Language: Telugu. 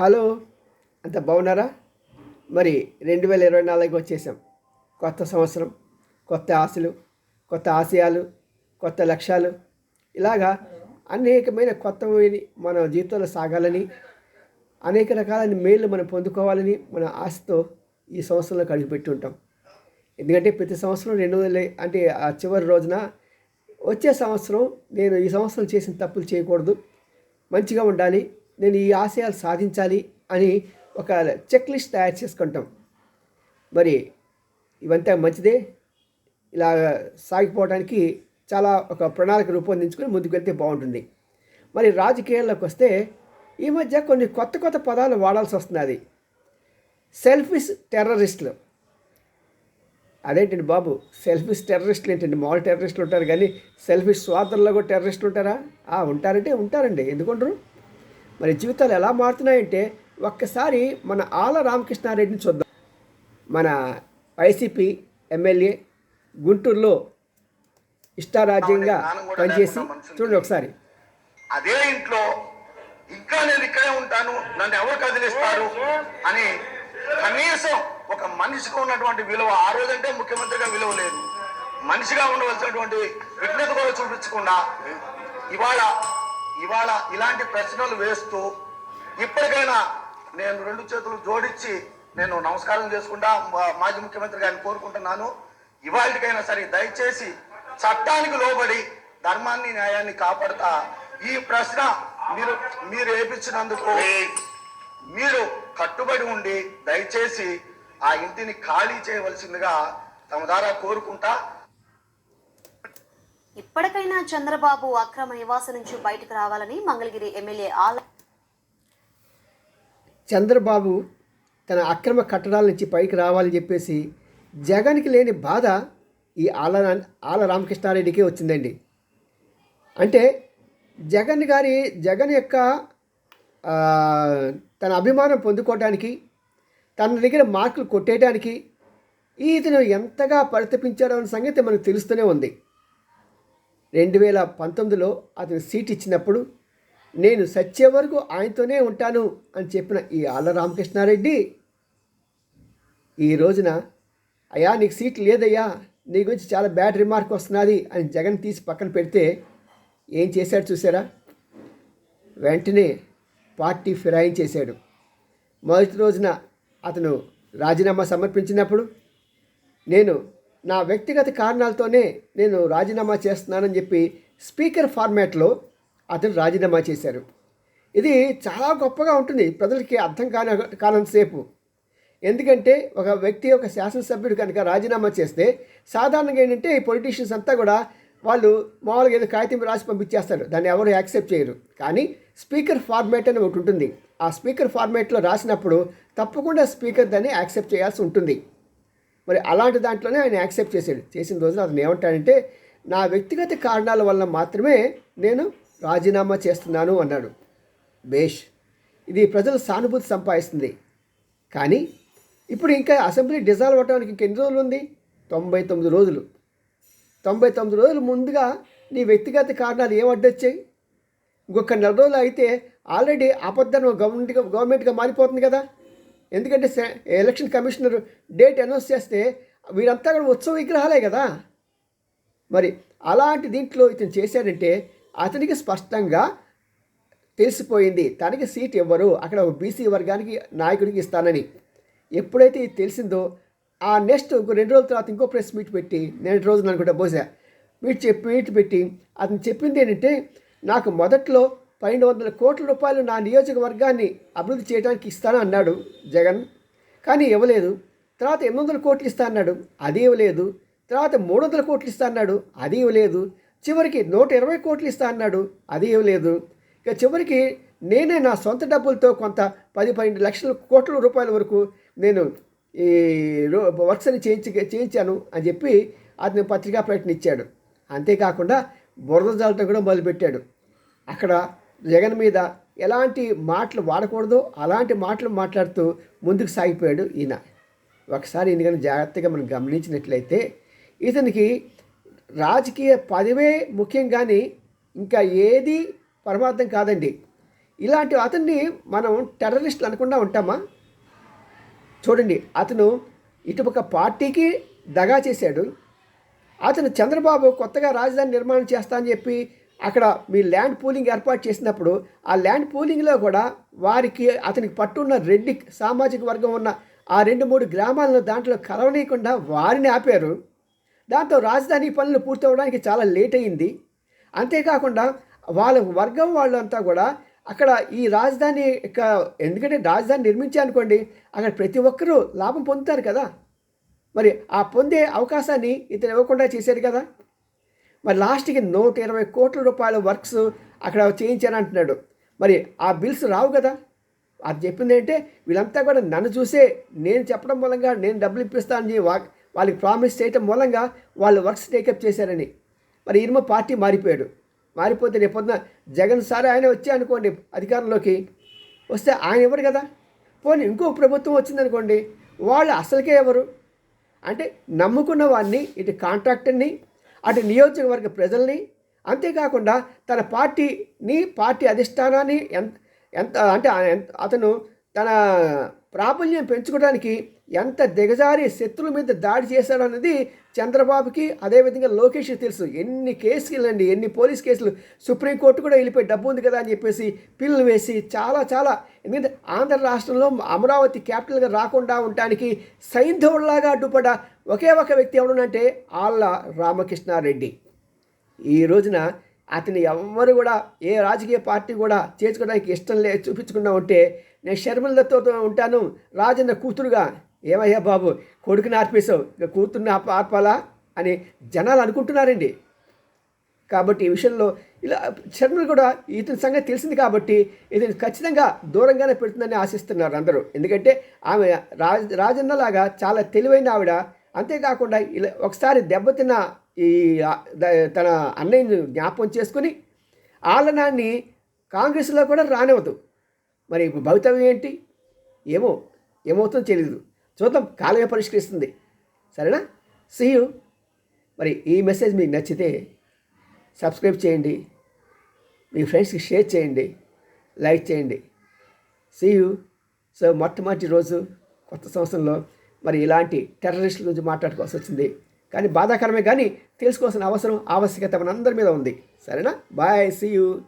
హలో అంత బాగున్నారా? మరి రెండు వేల ఇరవై నాలుగుకి వచ్చేసాం. కొత్త సంవత్సరం కొత్త ఆశలు కొత్త ఆశయాలు కొత్త లక్ష్యాలు. ఇలాగా అనేకమైన కొత్తవి మన జీవితంలో సాగాలని అనేక రకాలైన మేలు మనం పొందుకోవాలని మన ఆశతో ఈ సంవత్సరంలో కలిగిపెట్టి ఉంటాం. ఎందుకంటే ప్రతి సంవత్సరం రెండు వేల అంటే ఆ చివరి రోజున వచ్చే సంవత్సరం నేను ఈ సంవత్సరం చేసిన తప్పులు చేయకూడదు. మంచిగా ఉండాలి. నేను ఈ ఆశయాలు సాధించాలి అని ఒక చెక్ లిస్ట్ తయారు చేసుకుంటాం. మరి ఇవంతా మంచిదే. ఇలా సాగిపోవడానికి చాలా ఒక ప్రణాళిక రూపొందించుకొని ముందుకు వెళ్తే బాగుంటుంది. మరి రాజకీయాల్లోకి వస్తే ఈ మధ్య కొన్ని కొత్త కొత్త పదాలు వాడాల్సి వస్తున్నది. సెల్ఫిష్ టెర్రరిస్టులు. అదేంటండి బాబు? సెల్ఫిష్ టెర్రరిస్టులు ఏంటండి? మామూలు టెర్రరిస్టులు ఉంటారు కానీ సెల్ఫిష్ స్వార్థంలో కూడా టెర్రరిస్టులు ఉంటారా? ఉంటారంటే ఉంటారండి. ఎందుకుంటారు మరి జీవితాలు ఎలా మారుతున్నాయంటే ఒక్కసారి మన ఆల రామకృష్ణారెడ్డిని చూద్దాం. మన వైసీపీ ఎమ్మెల్యే గుంటూరులో ఇష్టారాజ్యంగా పనిచేసి చూడండి ఒకసారి. అదే ఇంట్లో ఇంకా నేను ఇక్కడే ఉంటాను నన్ను ఎవరు కదిలిస్తారు అని కనీసం ఒక మనిషికి ఉన్నటువంటి విలువ ఆ రోజంటే ముఖ్యమంత్రిగా విలువ లేదు. మనిషిగా ఉండవలసినటువంటి విఘ్నత కూడా చూపించకుండా ఇవాళ ఇవాళ ఇలాంటి ప్రశ్నలు వేస్తూ ఇప్పటికైనా నేను రెండు చేతులు జోడించి నేను నమస్కారం చేసుకుంటా మా- మాజీ ముఖ్యమంత్రి గారిని కోరుకుంటున్నాను. ఇవాళకైనా సరే దయచేసి చట్టానికి లోబడి ధర్మాన్ని న్యాయాన్ని కాపాడుతా. ఈ ప్రశ్న మీరు మీరు వేపించినందుకు మీరు కట్టుబడి ఉండి దయచేసి ఆ ఇంటిని ఖాళీ చేయవలసిందిగా తమ ద్వారా కోరుకుంటా. ఇప్పటికైనా చంద్రబాబు అక్రమ నివాసం నుంచి బయటకు రావాలని మంగళగిరి ఎమ్మెల్యే ఆల చంద్రబాబు తన అక్రమ కట్టడాల నుంచి పైకి రావాలని చెప్పేసి జగన్కి లేని బాధ ఈ ఆల ఆల రామకృష్ణారెడ్డికి వచ్చిందండి. అంటే జగన్ గారి జగన్ యొక్క తన అభిమానం పొందుకోవడానికి తన దగ్గర మార్కులు కొట్టేయడానికి ఇతను ఎంతగా పరితపించాడో అనే సంగతి మనకు తెలుస్తూనే ఉంది. రెండు వేల పంతొమ్మిదిలో అతను సీట్ ఇచ్చినప్పుడు నేను సచ్చే వరకు ఆయనతోనే ఉంటాను అని చెప్పిన ఈ ఆళ్ళ రామకృష్ణారెడ్డి ఈ రోజున అయ్యా నీకు సీట్ లేదయ్యా నీ గురించి చాలా బ్యాడ్ రిమార్క్ వస్తున్నది అని జగన్ తీసి పక్కన పెడితే ఏం చేశాడు చూసారా వెంటనే పార్టీ ఫిరాయించేశాడు మొదటి రోజున అతను రాజీనామా సమర్పించినప్పుడు నేను నా వ్యక్తిగత కారణాలతోనే నేను రాజీనామా చేస్తున్నానని చెప్పి స్పీకర్ ఫార్మాట్లో అతను రాజీనామా చేశారు. ఇది చాలా గొప్పగా ఉంటుంది. ప్రజలకి అర్థం కాని కానంతసేపు ఎందుకంటే ఒక వ్యక్తి ఒక శాసనసభ్యుడు కనుక రాజీనామా చేస్తే సాధారణంగా ఏంటంటే ఈ పొలిటీషియన్స్ అంతా కూడా వాళ్ళు మామూలుగా ఏదో కాగితం రాసి పంపించేస్తారు. దాన్ని ఎవరు యాక్సెప్ట్ చేయరు. కానీ స్పీకర్ ఫార్మేట్ అని ఒకటి ఉంటుంది. ఆ స్పీకర్ ఫార్మేట్లో రాసినప్పుడు తప్పకుండా స్పీకర్ దాన్ని యాక్సెప్ట్ చేయాల్సి ఉంటుంది. మరి అలాంటి దాంట్లోనే ఆయన యాక్సెప్ట్ చేశాడు. చేసిన రోజున అతను ఏమంటాడంటే నా వ్యక్తిగత కారణాల వల్ల మాత్రమే నేను రాజీనామా చేస్తున్నాను అన్నాడు. బేష్ ఇది ప్రజల సానుభూతి సంపాదిస్తుంది. కానీ ఇప్పుడు ఇంకా అసెంబ్లీ డిజాల్వ్ అవ్వడానికి ఇంక ఎన్ని రోజులు ఉంది? తొంభై తొమ్మిది రోజులు. తొంభై తొమ్మిది రోజులు ముందుగా నీ వ్యక్తిగత కారణాలు ఏం అడ్డొచ్చాయి? ఇంకొక నెల రోజులు అయితే ఆల్రెడీ అబద్ధం గవర్నమెంట్గా గవర్నమెంట్గా మారిపోతుంది కదా. ఎందుకంటే ఎలక్షన్ కమిషనర్ డేట్ అనౌన్స్ చేస్తే వీరంతా కూడా ఉత్సవ విగ్రహాలే కదా. మరి అలాంటి దీంట్లో ఇతను చేశాడంటే అతనికి స్పష్టంగా తెలిసిపోయింది. తనకి సీట్ ఇవ్వరు అక్కడ ఒక బీసీ వర్గానికి నాయకుడికి ఇస్తానని. ఎప్పుడైతే ఇది తెలిసిందో ఆ నెక్స్ట్ ఇంకో రెండు రోజుల తర్వాత ఇంకో ప్రెస్ మీట్ పెట్టి నేను రోజులు అనుకుంటా బహుశా మీట్ చెప్పి మీట్ పెట్టి అతను చెప్పింది ఏంటంటే నాకు మొదట్లో పన్నెండు వందల కోట్ల రూపాయలు నా నియోజకవర్గాన్ని అభివృద్ధి చేయడానికి ఇస్తాను అన్నాడు జగన్. కానీ ఇవ్వలేదు. తర్వాత ఎనిమిది వందల కోట్లు ఇస్తా అన్నాడు. అది ఇవ్వలేదు. తర్వాత మూడు వందల కోట్లు ఇస్తా అన్నాడు. అది ఇవ్వలేదు. చివరికి నూట ఇరవై కోట్లు ఇస్తా అన్నాడు. అది ఇవ్వలేదు. ఇక చివరికి నేనే నా సొంత డబ్బులతో కొంత పది పన్నెండు లక్షల కోట్ల రూపాయల వరకు నేను ఈ వర్క్స్ని వర్క్స్ చేయించి చేయించాను అని చెప్పి అతను పత్రికా ప్రకటన ఇచ్చాడు. అంతేకాకుండా బురద జల్లటం కూడా మొదలుపెట్టాడు. అక్కడ జగన్ మీద ఎలాంటి మాటలు వాడకూడదో అలాంటి మాటలు మాట్లాడుతూ ముందుకు సాగిపోయాడు ఈయన. ఒకసారి ఎందుకని జాగ్రత్తగా మనం గమనించినట్లయితే ఇతనికి రాజకీయ పదవే ముఖ్యం కానీ ఇంకా ఏది పరమార్థం కాదండి. ఇలాంటి అతన్ని మనం టెర్రరిస్టులు అనకుండా ఉంటామా? చూడండి అతను ఇటుపక్క పార్టీకి దగా చేశాడు. అతను చంద్రబాబు కొత్తగా రాజధాని నిర్మాణం చేస్తా అని చెప్పి అక్కడ మీ ల్యాండ్ పూలింగ్ ఏర్పాటు చేసినప్పుడు ఆ ల్యాండ్ పూలింగ్లో కూడా వారికి అతనికి పట్టున్న రెడ్డి సామాజిక వర్గం ఉన్న ఆ రెండు మూడు గ్రామాలను దాంట్లో కలవనీయకుండా వారిని ఆపారు. దాంతో రాజధాని పనులు పూర్తవడానికి చాలా లేట్ అయింది. అంతేకాకుండా వాళ్ళ వర్గం వాళ్ళంతా కూడా అక్కడ ఈ రాజధాని ఇక ఎందుకంటే రాజధాని నిర్మించానుకోండి అక్కడ ప్రతి ఒక్కరూ లాభం పొందుతారు కదా. మరి ఆ పొందే అవకాశాన్ని ఇతను ఇవ్వకుండా చేశారు కదా. మరి లాస్ట్కి నూట ఇరవై కోట్ల రూపాయల వర్క్స్ అక్కడ చేయించారంటున్నాడు మరి ఆ బిల్స్ రావు కదా? అది చెప్పింది ఏంటంటే వీళ్ళంతా కూడా నన్ను చూసే నేను చెప్పడం మూలంగా నేను డబ్బులు ఇప్పిస్తానని వా వాళ్ళకి ప్రామిస్ చేయటం మూలంగా వాళ్ళు వర్క్స్ టేకప్ చేశారని. మరి ఇరుమ పార్టీ మారిపోయాడు. మారిపోతే రేపొద్దున జగన్ సార్ ఆయన వచ్చే అనుకోండి అధికారంలోకి. వస్తే ఆయన ఎవరు కదా? పోనీ ఇంకో ప్రభుత్వం వచ్చిందనుకోండి వాళ్ళు అసలుకే ఎవరు? అంటే నమ్ముకున్న వాడిని ఇటు కాంట్రాక్టర్ని అటు నియోజకవర్గ ప్రజల్ని అంతేకాకుండా తన పార్టీని పార్టీ అధిష్టానాన్ని ఎంత ఎంత అంటే అతను తన ప్రాబల్యం పెంచుకోవడానికి ఎంత దిగజారి శత్రువుల మీద దాడి చేశాడన్నది చంద్రబాబుకి అదేవిధంగా లోకేష్కి తెలుసు. ఎన్ని కేసులు అండి ఎన్ని పోలీస్ కేసులు సుప్రీంకోర్టు కూడా వెళ్ళిపోయి డబ్బు ఉంది కదా అని చెప్పేసి పిల్లలు వేసి చాలా చాలా ఎందుకంటే ఆంధ్ర రాష్ట్రంలో అమరావతి క్యాపిటల్గా రాకుండా ఉండటానికి సైంధవుడిలాగా అడ్డుపడ్డ ఒకే ఒక వ్యక్తి ఎవడునంటే ఆళ్ళ రామకృష్ణారెడ్డి. ఈ రోజున అతని ఎవ్వరు కూడా ఏ రాజకీయ పార్టీ కూడా చేర్చుకోవడానికి ఇష్టం లే చూపించకుండా ఉంటే నేను షర్మిలతో ఉంటాను రాజన్న కూతురుగా ఏమయ్యా బాబు కొడుకుని ఆర్పేశావు ఇక కూతుర్ని ఆప ఆర్పాలా అని జనాలు అనుకుంటున్నారండి. కాబట్టి ఈ విషయంలో ఇలా చర్మలు కూడా ఇతని సంగతి తెలిసింది కాబట్టి ఇది ఖచ్చితంగా దూరంగానే పెడుతుందని ఆశిస్తున్నారు అందరూ. ఎందుకంటే ఆమె రాజ రాజన్నలాగా చాలా తెలివైన ఆవిడ. అంతేకాకుండా ఇలా ఒకసారి దెబ్బతిన్న ఈ తన అన్నయ్యని జ్ఞాపకం చేసుకుని ఆలనాన్ని కాంగ్రెస్లో కూడా రానివ్వదు. మరి భవితవ్యం ఏంటి? ఏమో ఏమవుతుందో తెలియదు చూద్దాం కాలమే పరిష్కరిస్తుంది. సరేనా? సియు మరి ఈ మెసేజ్ మీకు నచ్చితే సబ్స్క్రైబ్ చేయండి. మీ ఫ్రెండ్స్కి షేర్ చేయండి. లైక్ చేయండి. సియు సో మొట్టమొదటి రోజు కొత్త సంవత్సరంలో మరి ఇలాంటి టెర్రరిస్టుల గురించి మాట్లాడుకోవాల్సి వచ్చింది. కానీ బాధాకరమే కానీ తెలుసుకోవాల్సిన అవసరం ఆవశ్యకత మనందరి మీద ఉంది. సరేనా? Bye see you